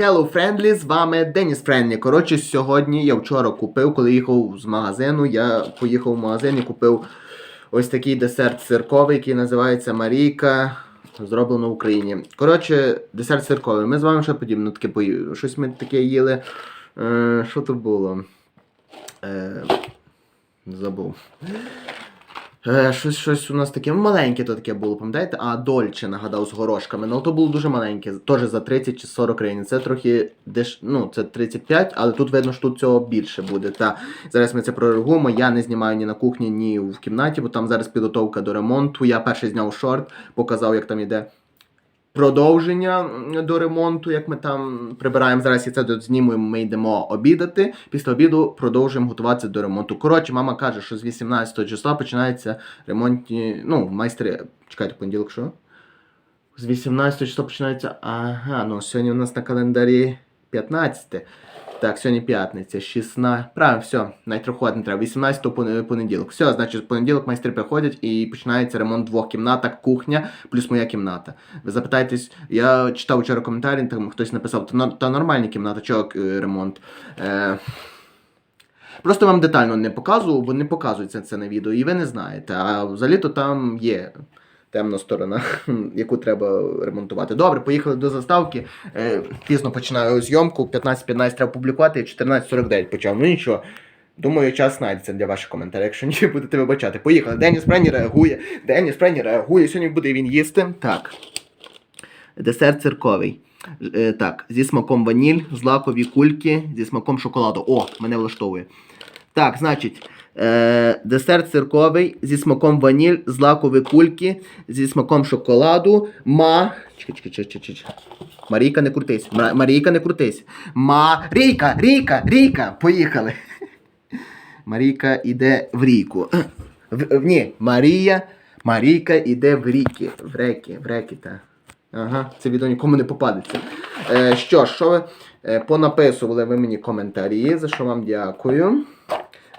Hello Friendly, з вами Деніс Френдлі. Коротше, сьогодні я вчора купив, коли їхав з магазину, я поїхав в магазин і купив ось такий десерт цирковий, який називається Марійка. Зроблено в Україні. Коротше, десерт цирковий. Ми з вами ще подібно таке поїли. Щось ми таке їли. Е, що то було? Е, забув. Е, щось, щось у нас таке маленьке то таке було, пам'ятаєте? А Дольче нагадав з горошками. Ну то було дуже маленьке, теж за 30 чи 40 гривень. Це трохи деш... ну, це 35, але тут видно, що тут цього більше буде. Та зараз ми це прорегуємо. Я не знімаю ні на кухні, ні в кімнаті, бо там зараз підготовка до ремонту. Я перший зняв шорт, показав, як там іде. Продовження до ремонту, як ми там прибираємо зараз, і це знімуємо, ми йдемо обідати. Після обіду продовжуємо готуватися до ремонту. Коротше, мама каже, що з 18 числа починається ремонтні. Ну, майстри. Чекайте, понеділок, що? З 18 числа починається. Ага, ну сьогодні у нас на календарі 15. Так, сьогодні п'ятниця, 16. Правильно, все, навіть рахувати не треба. 18 пон- понеділок. Все, значить, в понеділок майстри приходять і починається ремонт двох кімнаток, кухня плюс моя кімната. Ви запитаєтесь, я читав вчора коментарі, там хтось написав, та, та нормальні кімната, чого е, ремонт. Е, Просто вам детально не показував, бо не показується це на відео, і ви не знаєте. А взагалі-то там є темна сторона, яку треба ремонтувати. Добре, поїхали до заставки. Е, пізно починаю зйомку, 15.15 треба публікувати, 14.49 почав. Ну нічого. Думаю, час знайдеться для ваших коментарів, якщо ні, будете вибачати. Поїхали. Деніс Прені реагує. Деніс Прені реагує. Сьогодні буде він їсти. Так. Десерт цирковий. Е, так, зі смаком ваніль, злакові кульки, зі смаком шоколаду. О, мене влаштовує. Так, значить, е, десерт цирковий зі смаком ваніль, злакові кульки, зі смаком шоколаду, ма. Марійка, не крутись. Ма- Марійка, не крутись. Ма. Рійка, Рійка. Поїхали. Марійка іде в ріку. В, ні, Марія. Марійка іде в ріки. В реки, в реки, та. Ага, це відео нікому не попадеться. Е, що ж, що ви е, понаписували ви мені коментарі, за що вам дякую.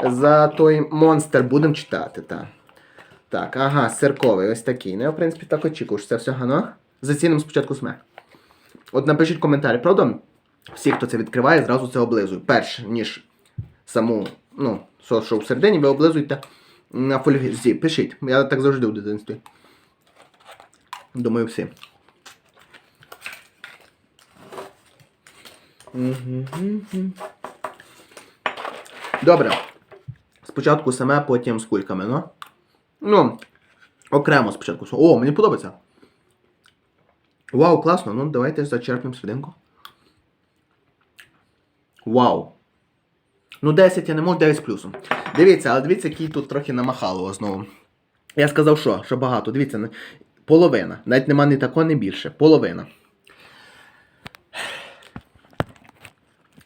За той монстр будемо читати, так. Так, ага, сирковий, ось такий. Ну, я, в принципі, так очікую, що це все гано. Зацінимо спочатку смак. От напишіть коментарі, правда? Всі, хто це відкриває, зразу це облизують. Перш, ніж саму, ну, що, що всередині, ви облизуєте на фользі. Пишіть. Я так завжди в дитинстві. Думаю, всі. Добре. Спочатку саме, потім з кульками, ну. Ну, окремо спочатку. О, мені подобається. Вау, класно. Ну, давайте зачерпнемо свідинку. Вау. Ну, 10 я не можу, 9 з плюсом. Дивіться, але дивіться, який тут трохи намахало знову. Я сказав, що? Що багато. Дивіться, половина. Навіть нема ні такого, ні більше. Половина.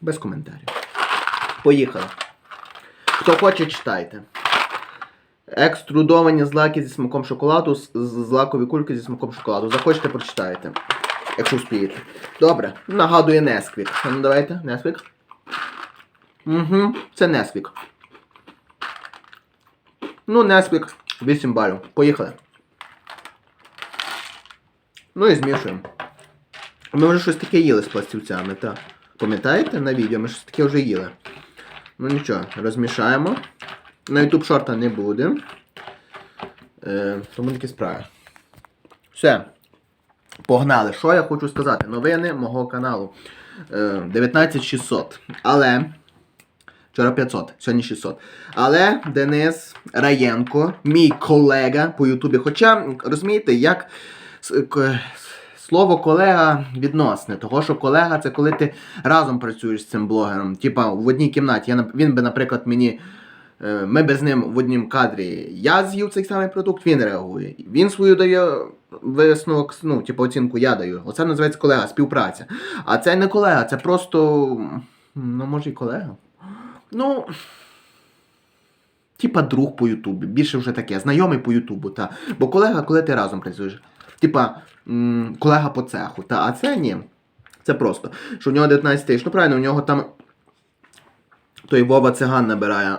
Без коментарів. Поїхали. Хто хоче, читайте. Екструдовані злаки зі смаком шоколаду, злакові кульки зі смаком шоколаду. Захочете, прочитаєте. Якщо успієте. Добре. Нагадує Несквік. Ну давайте, Несквік. Угу, це Несквік. Ну, Несквік 8 балів. Поїхали. Ну і змішуємо. Ми вже щось таке їли з пластівцями, так. Пам'ятаєте на відео? Ми щось таке вже їли. Ну нічого, розмішаємо. На YouTube шорта не буде. Е, тому такі справи. Все. Погнали. Що я хочу сказати? Новини мого каналу. Е, 19600. Але. Вчора 500, сьогодні 600. Але Денис Раєнко, мій колега по Ютубі. Хоча, розумієте, як к- слово колега відносне. Того, що колега це коли ти разом працюєш з цим блогером. Типа в одній кімнаті. Я, він би, наприклад, мені. е, Ми би з ним в однім кадрі. Я з'їв цей самий продукт, він реагує. Він свою дає висновок, ну, типу, оцінку я даю. Оце називається колега, співпраця. А це не колега, це просто. Ну, може, і колега. Ну. Типа друг по Ютубі. Більше вже таке, знайомий по Ютубу, та. Бо колега, коли ти разом працюєш. Типа, колега по цеху. Та, а це ні. Це просто. Що в нього 19 тисяч. Ну правильно, у нього там. Той Вова циган набирає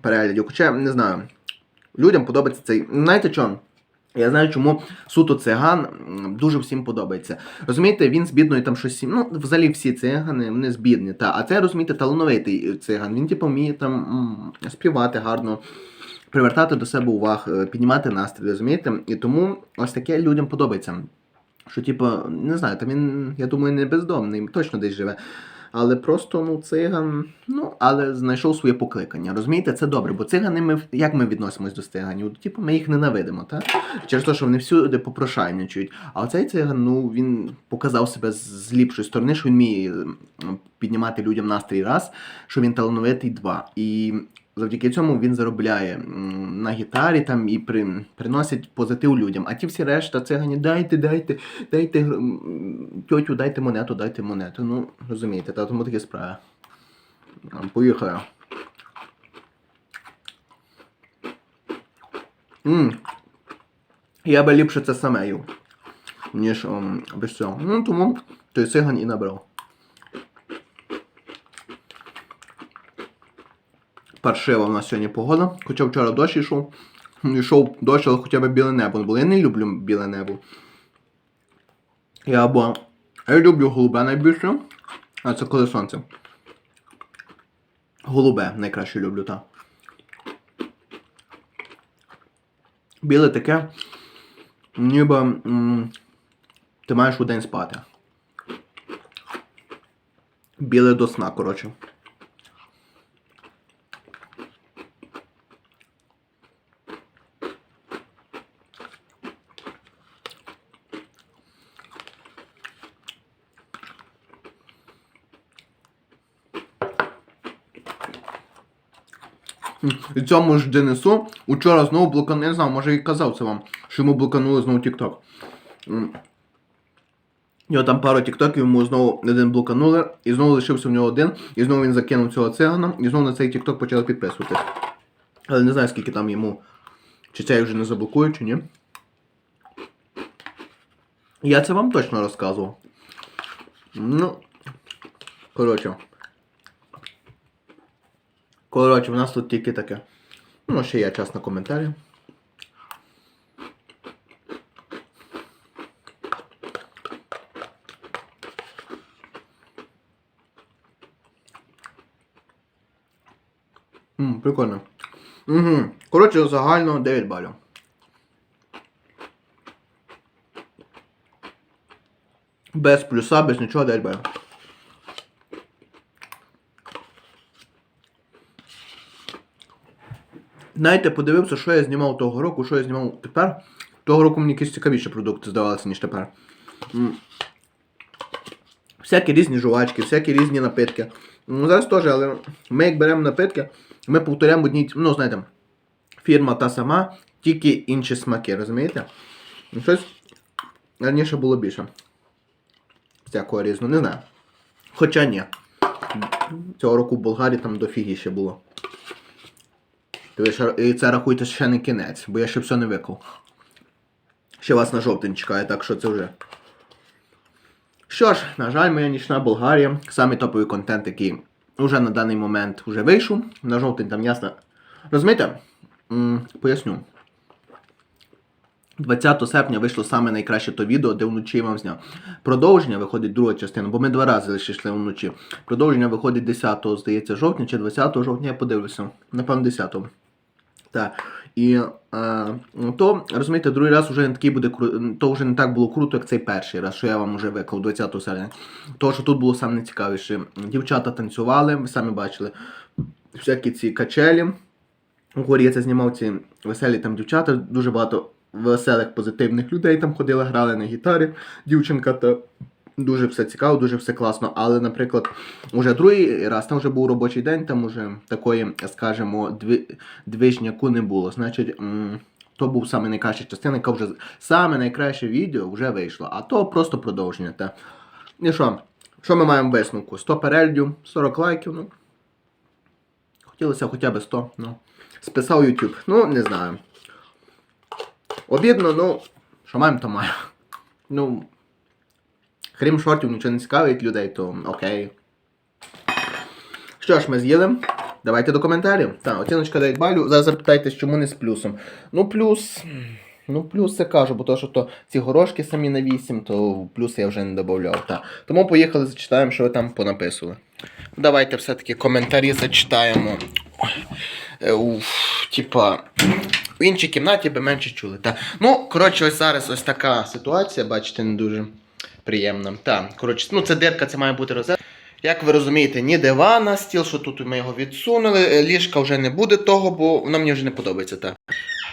переглядів. Хоча, не знаю. Людям подобається цей. Знаєте що? Я знаю, чому суто циган дуже всім подобається. Розумієте, він з бідної там щось. Ну, взагалі всі цигани, вони з бідні. Та. А це, розумієте, талановитий циган. Він, типу, вміє там співати гарно, привертати до себе увагу, е, піднімати настрій, розумієте? І тому ось таке людям подобається. Що, типу, не знаю, там він, я думаю, не бездомний, точно десь живе. Але просто ну, циган, ну, але знайшов своє покликання. Розумієте, це добре, бо цигани ми як ми відносимось до циганів? Типу, ми їх ненавидимо, так? Через те, що вони всюди попрошайничають. А оцей циган, ну він показав себе з ліпшої сторони, що він вміє піднімати людям настрій раз, що він талановитий два. І завдяки цьому він заробляє на гітарі там і при, приносить позитив людям. А ті всі решта цигані, дайте, дайте, дайте тьотю, дайте монету, дайте монету. Ну, розумієте, та тому такі справи. А, Поїхали. М. Я би ліпше це саме їв, ніж без цього. Ну, тому той циган і набрав. Паршива в нас сьогодні погода. Хоча вчора дощ йшов. Йшов дощ, але хоча б біле небо не було. Я не люблю біле небо. Я або. Я люблю голубе найбільше. А це коли сонце. Голубе найкраще люблю, так. Біле таке. Ніби м, ти маєш у день спати. Біле до сна, коротше. І цьому ж Денису учора знову блоканули, не знаю, може і казав це вам, що йому блоканули знову. М. Його там пару тіктоків йому знову один блоканули, і знову лишився в нього один, і знову він закинув цього цигана, і знову на цей тікток почали підписуватись. Але не знаю, скільки там йому, чи це вже не заблокують, чи ні. Я це вам точно розказував. Ну, коротше. Коротше, в нас тут тільки таке. Ну, ще є час на коментарі. М, прикольно. Угу. Коротше, загально 9 балів. Без плюса, без нічого 9 балів. Знаєте, подивився, що я знімав того року, що я знімав тепер. Того року мені якісь цікавіші продукти здавалися, ніж тепер. Всякі різні жувачки, всякі різні напитки. Ну, зараз теж, але ми як беремо напитки, ми повторяємо одні, ну, знаєте, фірма та сама, тільки інші смаки, розумієте? Ну, Щось раніше було більше. Всякого різного, не знаю. Хоча ні. Цього року в Болгарії там дофігіще було. І ще- це рахуйте ще не кінець, бо я ще все не виклав. Ще вас на жовтень чекає, так що це вже. Що ж, на жаль, моя нічна Болгарія. Самий топовий контент, який вже на даний момент вже вийшов. На жовтень там ясно. Розумієте? Поясню. 20 серпня вийшло саме найкраще то відео, де вночі я вам зняв. Продовження виходить друга частина, бо ми два рази лише йшли вночі. Продовження виходить 10, здається, жовтня чи 20 жовтня, я подивлюся. Напевно, 10. Так. І е, то, розумієте, другий раз вже не такий буде то вже не так було круто, як цей перший раз, що я вам вже виклав 20 серпня. Тому що тут було саме найцікавіше. Дівчата танцювали, ви самі бачили, всякі ці качелі. Угорі я це знімав ці веселі там дівчата, дуже багато веселих позитивних людей там ходили, грали на гітарі, дівчинка та дуже все цікаво, дуже все класно. Але, наприклад, уже другий раз, там вже був робочий день, там уже такої, скажімо, дві... движняку не було. Значить, то був саме найкраща частина, яка вже саме найкраще відео вже вийшло, а то просто продовження. Та. І що? Що ми маємо висновку? 100 переглядів, 40 лайків, ну. Хотілося хоча б 100, ну. Списав YouTube. Ну, не знаю. Обідно, ну, що маємо, то маємо. Ну, крім шортів, нічого не цікавить людей, то окей. Що ж, ми з'їли. Давайте до коментарів. Так, оціночка 9 балів. Зараз запитайте, чому не з плюсом. Ну, плюс. Ну, плюси кажу, бо то, що то ці горошки самі на 8, то плюси я вже не додавав. Та. Тому поїхали, зачитаємо, що ви там понаписували. Давайте все-таки коментарі зачитаємо. Е, уф, типа, в іншій кімнаті би менше чули. Та. Ну, коротше, ось зараз ось така ситуація, бачите, не дуже приємна. Та, коротше, ну це дирка, це має бути розетка. Як ви розумієте, ні дивана, стіл, що тут ми його відсунули, е, ліжка вже не буде того, бо воно мені вже не подобається. Та.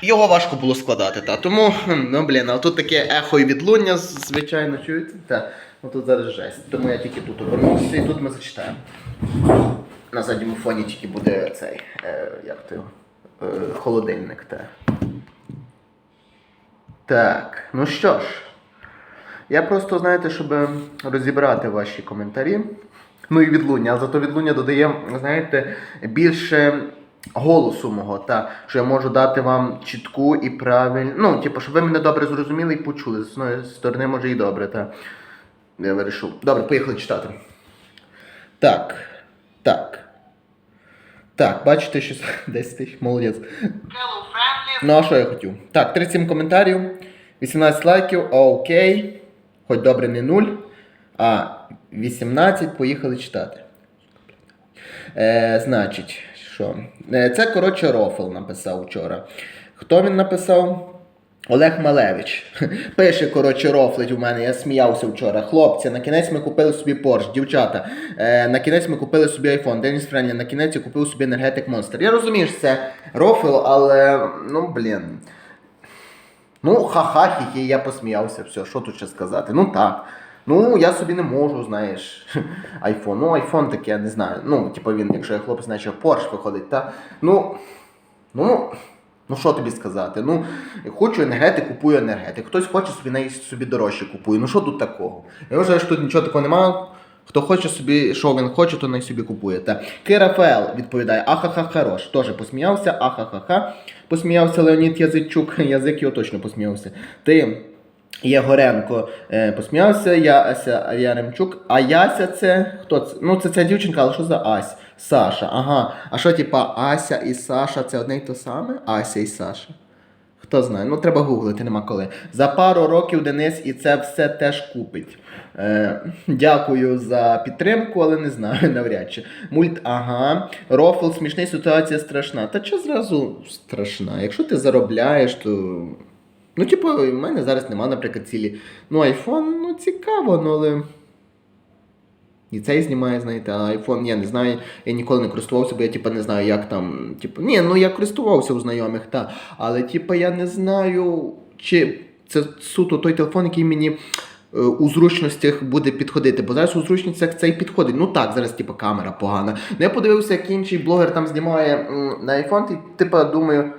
Його важко було складати, та. Тому, ну блін, а тут таке ехо і відлуння, звичайно, чуєте? Та. Ну тут зараз жесть. Тому я тільки тут обернувся і тут ми зачитаємо. На задньому фоні тільки буде цей, е, як то е, холодильник. Та. Так, ну що ж. Я просто, знаєте, щоб розібрати ваші коментарі. Ну і відлуння, а зато відлуння додає, знаєте, більше голосу мого, та, що я можу дати вам чітку і правильну. Ну, типу, щоб ви мене добре зрозуміли і почули. З одної сторони, може, і добре, та. Я вирішив. Добре, поїхали читати. Так. Так. Так, бачите, що 10 тисяч, молодець. Ну, а що я хотів? Так, 37 коментарів, 18 лайків, окей. Хоч добре не 0. А 18 поїхали читати. Е, значить, що? Е, це, коротше, Рофл написав вчора. Хто він написав? Олег Малевич. Пише, коротше, рофлить у мене, я сміявся вчора. Хлопці, на кінець ми купили собі Porsche, дівчата. Е, на кінець ми купили собі iPhone. Деніс Френлі, на кінець я купив собі енергетик Monster. Я розумію, що це рофл, але ну блін. Ну, ха-ха, хі-хі, я посміявся, все, що тут ще сказати? Ну так. Ну, я собі не можу, знаєш, айфон. Ну, айфон таке, я не знаю. Ну, типу він, якщо я хлопець, значить Porsche виходить, та. Ну, ну, ну що тобі сказати? Ну, хочу енергетик, купую енергетик. Хтось хоче собі собі дорожче купує. Ну що тут такого? Я вважаю, що тут нічого такого немає. Хто хоче собі, що він хоче, то най собі купує. Та. Кирафел відповідає, ахаха хорош. Теж посміявся, ахахаха. Посміявся Леонід Язичук, язик його точно посміявся. Ти. Єгоренко е, посміявся, Яся Яремчук. А Яся це хто це? Ну, це ця дівчинка, але що за Ась? Саша. Ага. А що, типа, Ася і Саша це одне й то саме? Ася і Саша. Хто знає, ну треба гуглити, нема коли. За пару років Денис і це все теж купить. Е, дякую за підтримку, але не знаю навряд чи. Мульт, ага. Рофл, смішний, ситуація страшна. Та що зразу страшна? Якщо ти заробляєш, то. Ну, типу, в мене зараз нема, наприклад, цілі. Ну, айфон, ну цікаво, ну але. І цей знімає, знаєте, а айфон, я не знаю, я ніколи не користувався, бо я типу, не знаю, як там. Типу, ні, ну я користувався у знайомих, та. Але типу, я не знаю, чи це суто той телефон, який мені е, у зручностях буде підходити. Бо зараз у зручностях цей підходить. Ну так, зараз типу, камера погана. Ну я подивився, як інший блогер там знімає на iPhone, і типу думаю.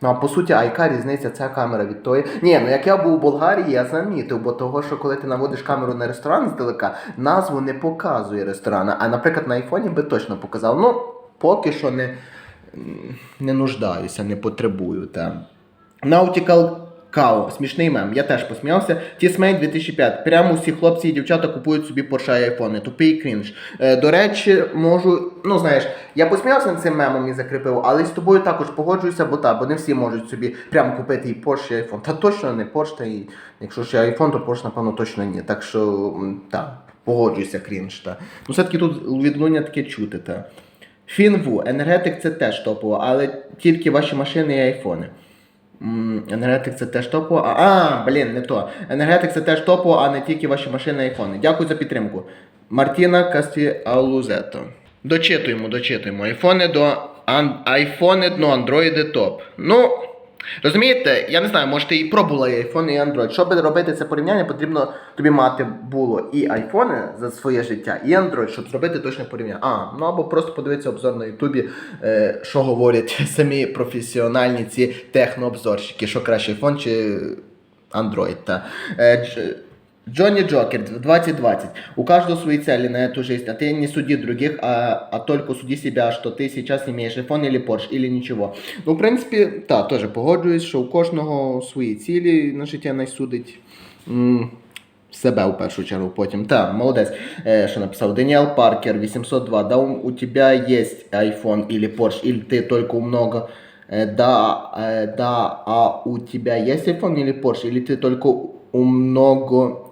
Ну, а по суті, а яка різниця ця камера від тої? Ні, ну як я був у Болгарії, я замітив, бо того, що коли ти наводиш камеру на ресторан здалека, назву не показує ресторана. А, наприклад, на айфоні би точно показав. Ну, поки що не, не нуждаюся, не потребую. Та. Nautical Cow, смішний мем, я теж посміявся. Тісмейт 2005. Прямо всі хлопці і дівчата купують собі Porsche і айфони. Тупий крінж. Е, до речі, можу. Ну знаєш, я посміявся над цим мемом і закріпив, але з тобою також погоджуюся, бо так, бо не всі можуть собі прямо купити і Porsche, і айфон. Та точно не Porsche, і якщо ще айфон, то Porsche, напевно, точно ні. Так що так, погоджуюся, крінж. Та. Ну все-таки тут відлуння таке чути. Та. Фінву, енергетик це теж топово, але тільки ваші машини і айфони. Енергетик це теж топово. А, а, блін, не то. Енергетик це теж топово, а не тільки ваші машини айфони. Дякую за підтримку. Мартіна Кастіалузето. Дочитуємо, дочитуємо. Айфони до айфони до андроїди топ. Ну, розумієте, я не знаю, може ти і пробула і iPhone, і Android. Щоб робити це порівняння, потрібно тобі мати було і айфони за своє життя, і Android, щоб зробити точне порівняння. А, ну або просто подивитися обзор на Ютубі, е, що говорять самі професіональні ці технообзорщики, що краще iPhone чи Android. Та. Е, Джонни Джокер 2020. У каждого свои цели на эту жизнь, а ты не суди других, а, а только суди себя, что ты сейчас имеешь iPhone или Porsche, или нічого. Ну, в принципі, так, теж погоджуюсь, що у кожного свої цілі на життя не судить. М, Себе в першу чергу потім. Так, молодець. Е, що написав? Даніел Паркер 802. Да, у, у тебя есть iPhone или Porsche, или ты только у много Э, да, э, да, а у тебя есть iPhone или Porsche? Или ты только умного,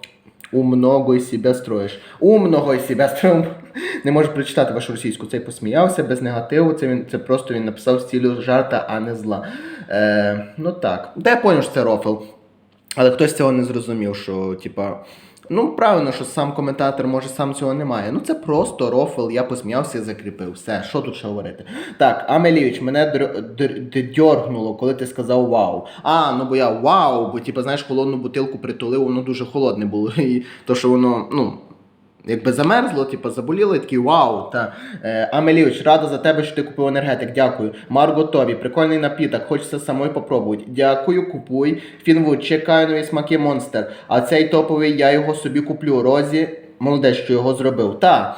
умного из себя строїш? Умного із себе строїш. Не можу прочитати вашу російську. Цей посміявся без негативу. Це він це просто він написав стилю жарта, а не зла. Е, ну так. Та я поняв, що це рофл. Але хтось цього не зрозумів, що, типа. Ну, правильно, що сам коментатор може сам цього немає. Ну це просто рофл, я посміявся і закріпив. Все, що тут ще говорити? Так, Амелівич, мене дьоргнуло, коли ти сказав вау. А, ну бо я вау, бо типа, знаєш, холодну бутилку притулив, воно дуже холодне було. І то, що воно, ну. Якби замерзло, типу, заболіло, і такий вау. Та. Е, Амеліуч, рада за тебе, що ти купив енергетик. Дякую. Марго Тобі, прикольний напіток, хочеться самої попробувати. Дякую, купуй. Фінвуд, чекаю нові смаки монстер. А цей топовий я його собі куплю. Розі, молодець, що його зробив. Та,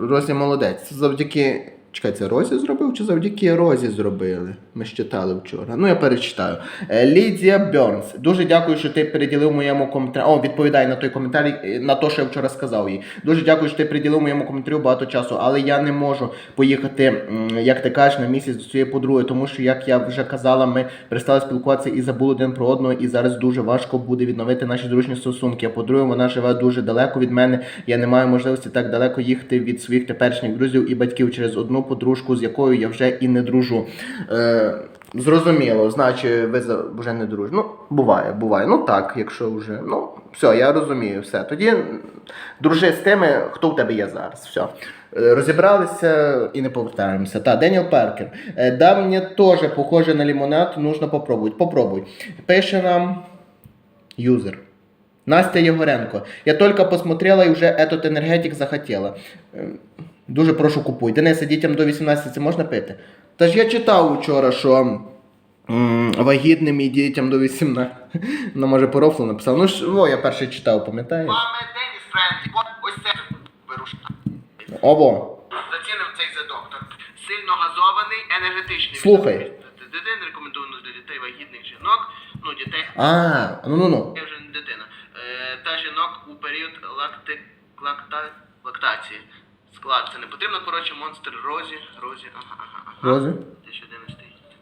Розі молодець. Завдяки. Чекай, це Розі зробив чи завдяки Розі зробили? Ми ж читали вчора. Ну, я перечитаю. Е, Лідія Бьорнс. Дуже дякую, що ти переділив моєму коментарі. О, відповідає на той коментарі, е, на те, що я вчора сказав їй. Дуже дякую, що ти приділив моєму коментарю багато часу, але я не можу поїхати, як ти кажеш, на місяць до своєї подруги, тому що, як я вже казала, ми перестали спілкуватися і забули один про одного, і зараз дуже важко буде відновити наші дружні стосунки. А по-друге, вона живе дуже далеко від мене. Я не маю можливості так далеко їхати від своїх теперішніх друзів і батьків через одну подружку, з якою я вже і не дружу. Е, Зрозуміло, значить, ви вже не дружні. Ну, буває, буває. Ну так, якщо вже. Ну, все, я розумію, все. Тоді дружи з тими, хто в тебе є зараз. Все. Розібралися і не повертаємося. Та, Деніел Паркер. Да, мені теж похоже на лимонад, нужно попробувати. Попробуй. Пише нам юзер. Настя Єгоренко. Я тільки посмотрела і вже этот енергетик захотіла. Дуже прошу купуй. Дениса, дітям до 18 це можна пити? Та ж я читав вчора, що м, вагітним і дітям до 18. Ну, може, по рофлу написав. Ну ж, о, я перший читав, пам'ятаєш? Маме Деніс Френдлі, ось це беру. Ово. Зацінив цей за доктор. Сильно газований, енергетичний. Слухай. Дитин рекомендую для дітей вагітних жінок, ну дітей А, ну ну ну. я вже не дитина. Е, та жінок у період лакти... лакта... лактації. Склад. Це не потрібно, коротше, монстр Розі. Розі, ага, ага, ага. Рози. 2011.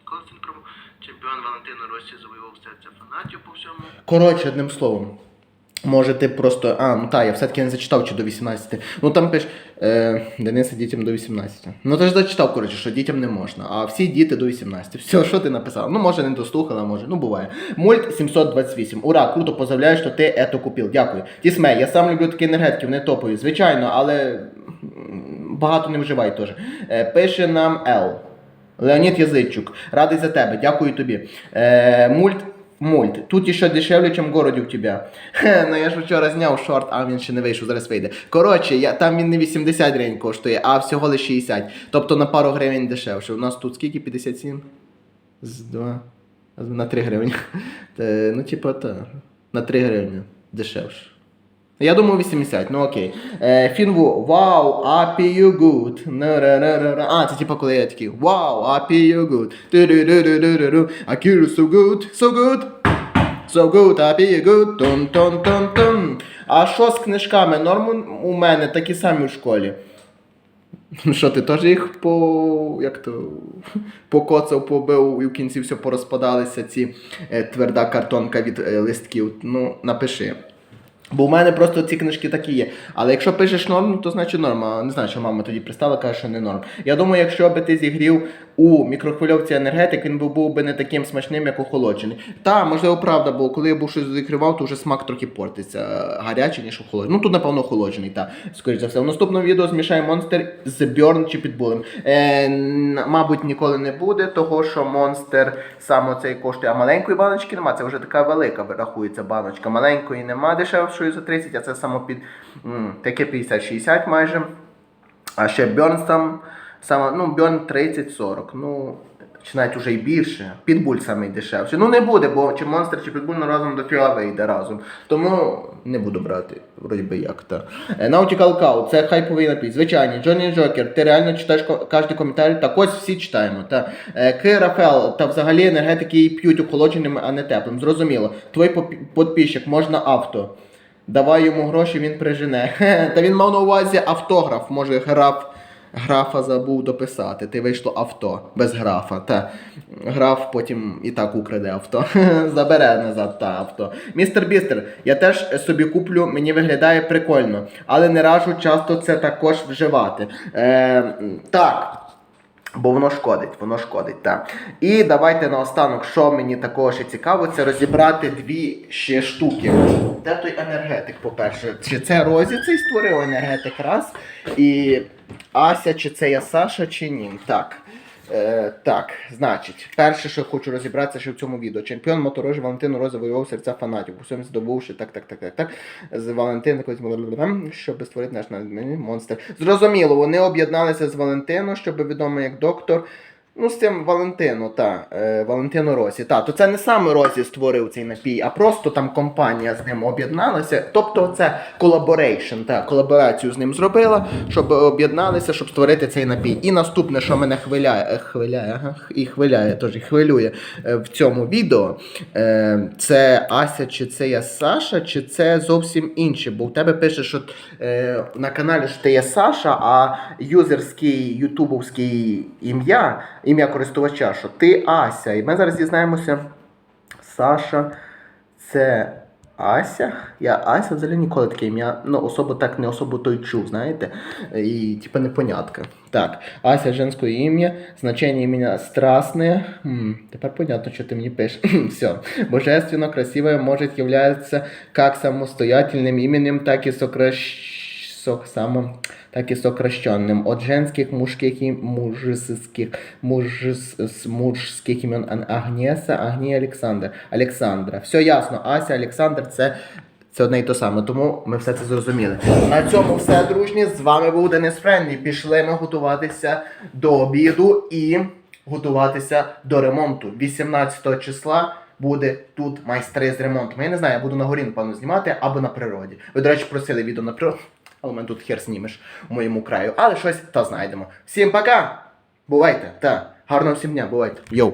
Коли він пробував? Чемпіон Валентино Росі завоював серце фанатів по всьому. Коротше, одним словом. Може, ти просто. А, ну так, я все-таки не зачитав чи до 18. Ну там пиш е, Дениса дітям до 18. Ну ти ж зачитав, коротше, що дітям не можна, а всі діти до 18. Все, що ти написав? Ну, може, не дослухала, може. Ну, буває. Мульт 728. Ура, круто, поздравляю, що ти ето купив. Дякую. Тісме, я сам люблю такі енергетики, вони топові. Звичайно, але багато не вживай теж. Е, пише нам Л. Леонід Язичук, радий за тебе, дякую тобі. Е, мульт. Мульт. Тут іще дешевле, ніж в городі у тебе. Хе, ну я ж вчора зняв шорт, а він ще не вийшов, зараз вийде. Коротше, я, там він не 80 гривень коштує, а всього лише 60. Тобто на пару гривень дешевше. У нас тут скільки? 57? З 2. На 3 гривні. Ну, типа, та. На 3 гривні. Дешевше. Я думаю 80, ну окей. Е, Фінву, вау, happy you good. А, це типа коли я такий, вау, happy you good. I so good, so good. So good, happy good. Тун тун тун тун. А що з книжками? Норм у мене такі самі в школі. Що ти теж їх по як то покоцав, побив і в кінці все порозпадалися ці е, тверда картонка від е, листків. Ну, напиши. Бо у мене просто ці книжки такі є. Але якщо пишеш норм, то значить норм. А Не знаю, що мама тоді пристала, каже, що не норм. Я думаю, якщо би ти зігрів у мікрохвильовці енергетик, він би був би не таким смачним, як охолоджений. Та, можливо, правда, бо коли я був щось закривав, то вже смак трохи портиться. Гарячий, ніж охолоджений. Ну тут, напевно, охолоджений, так, скоріш за все. В наступному відео змішай монстр з Бьорн чи Підбулем. Е, мабуть, ніколи не буде, того що монстр саме цей коштує. А маленької баночки нема. Це вже така велика рахується баночка. Маленької нема дешевшої за 30, а це само під таке 50-60 майже. А ще Burns там саме, ну, Burn 30-40. Ну, чи навіть уже й більше. Підбуль самий дешевший. Ну не буде, бо чи монстр, чи підбуль ну, разом до філа вийде разом. Тому не буду брати, вроді би як та. Е, Nautical Cow, це хайповий напій. Звичайно, Джонні Джокер, ти реально читаєш ко- кожен коментар, так ось всі читаємо. Та. Е, Ки Рафел, та взагалі енергетики її п'ють охолодженим, а не теплим. Зрозуміло. Твій підписчик, можна авто. Давай йому гроші, він прижене. Та він мав на увазі автограф, може граф Графа забув дописати. Ти вийшло авто без графа. Та граф потім і так украде авто. Забере назад та авто. Містер Бістер, я теж собі куплю, мені виглядає прикольно, але не раджу часто це також вживати. Е, так. Бо воно шкодить, воно шкодить, так. І давайте наостанок, що мені такого ще цікаво, це розібрати дві ще штуки. Де той енергетик, по-перше? Чи це Розі цей створив енергетик раз? І Ася, чи це я Саша, чи ні? Так. Е, так, значить, перше, що хочу розібратися ще в цьому відео. Чемпіон моторожі Валентин Роза серця фанатів, усім здобувши так, так, так, так, так. З Валентин щоб створити наш монстр. Зрозуміло, вони об'єдналися з Валентином, щоб відомо як доктор. Ну, з цим Валентино, та, е, Валентино Росі. Та, то це не саме Росі створив цей напій, а просто там компанія з ним об'єдналася. Тобто це колаборейшн, та, колаборацію з ним зробила, щоб об'єдналися, щоб створити цей напій. І наступне, що мене хвиляє, е, хвиляє, ага, і хвиляє, теж і хвилює е, в цьому відео, е, це Ася, чи це я Саша, чи це зовсім інше. Бо у тебе пише, що е, на каналі що ти є Саша, а юзерський ютубовський ім'я, ім'я користувача, що ти Ася. І ми зараз дізнаємося, Саша, це Ася. Я Ася взагалі ніколи таке ім'я, ну, особо так не особо той чув, знаєте? І типа непонятка. Так, Ася женське ім'я, значення імені страстне. М, тепер понятно, що ти мені пишеш. Все. Божественно, красивое может являться как самостоятельным именем, так и сокращ... сок... само... так и сокращенным. От женских, мужских и мужских, мужс... с мужских Агнеса, Агнія Олександр. Олександра. Все ясно. Ася, Олександр, це це одне і те саме, тому ми все це зрозуміли. На цьому все, дружні. З вами був Денис Френлі. Пішли ми готуватися до обіду і готуватися до ремонту. 18 числа буде тут майстри з ремонту. Я не знаю, я буду на горі, напевно, знімати або на природі. Ви, до речі, просили відео на природі, але мене тут хер знімеш у моєму краю. Але щось та знайдемо. Всім пока! Бувайте! Та, гарного всім дня, бувайте. Йоу!